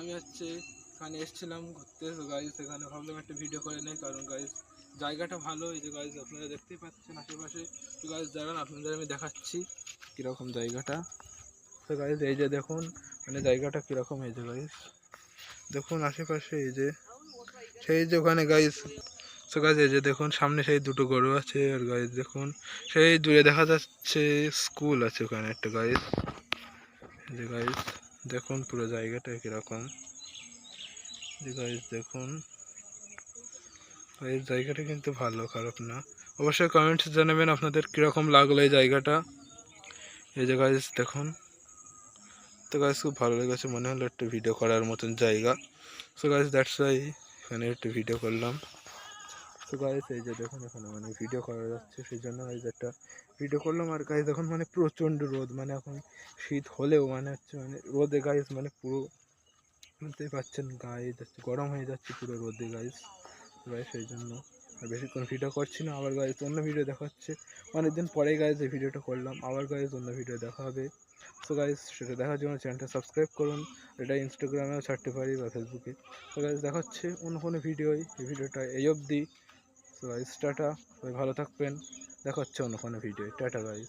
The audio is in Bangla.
আমি হচ্ছে এখানে এসেছিলাম ঘুরতে। তো গাইজ এখানে ভাবলাম একটা ভিডিও করে নেই, কারণ গাইজ জায়গাটা ভালো। এই যে গাইজ আপনারা দেখতেই পাচ্ছেন আশেপাশে। তো গাইস দাঁড়ান, আপনাদের আমি দেখাচ্ছি কীরকম জায়গাটা। তো গাইস এই যে দেখুন মানে জায়গাটা কীরকম এই যে গাইজ দেখুন আশেপাশে এই যে, সেই যে ওখানে গাইস তো গাইস এই যে দেখুন, সামনে সেই দুটো গরু আছে। আর গাইস দেখুন, সেই দূরে দেখা যাচ্ছে স্কুল আছে ওখানে একটা গাইস এই যে গাইস দেখুন পুরো জায়গাটা কীরকম। দেখুন। এই জায়গাটা কিন্তু ভালো, খারাপ না। অবশ্যই কমেন্টস জানাবেন আপনাদের কীরকম লাগল এই জায়গাটা। এই যে গাইস দেখুন। তো গাইস খুব ভালো লেগেছে, মনে হলো একটা ভিডিও করার মতন জায়গা। সো গাইস দ্যাটস ওয়াই এখানে একটু ভিডিও করলাম। তো গাইস এই যে দেখুন, এখানে মানে ভিডিও করা যাচ্ছে সেই জন্য গাইস একটা ভিডিও করলাম। আর গাইস এখন মানে প্রচণ্ড রোদ মানে এখন শীত হলেও মানে হচ্ছে মানে রোদে গাইস মানে পুরো বুঝতেই পারছেন গায়ে যাচ্ছে গরম হয়ে যাচ্ছে পুরো রোদে গাইস গাইস সেই জন্য আর বেশিক্ষণ ভিডিও করছি না। আবার গাইস অন্য ভিডিও দেখাচ্ছে অনেকদিন পরে গাইস এই ভিডিওটা করলাম। আবার গাইস অন্য ভিডিও দেখা হবে। সো গাইস সেটা দেখার জন্য চ্যানেলটা সাবস্ক্রাইব করুন। এটা ইনস্টাগ্রামেও ছাড়তে পারি বা ফেসবুকে তো গাইস দেখাচ্ছে অন্য কোনো ভিডিওই এই ভিডিওটা এই অবধি। সো গাইস টাটা ভালো থাকবেন। দেখা হচ্ছে অন্য কোনো ভিডিও টাটা গাইস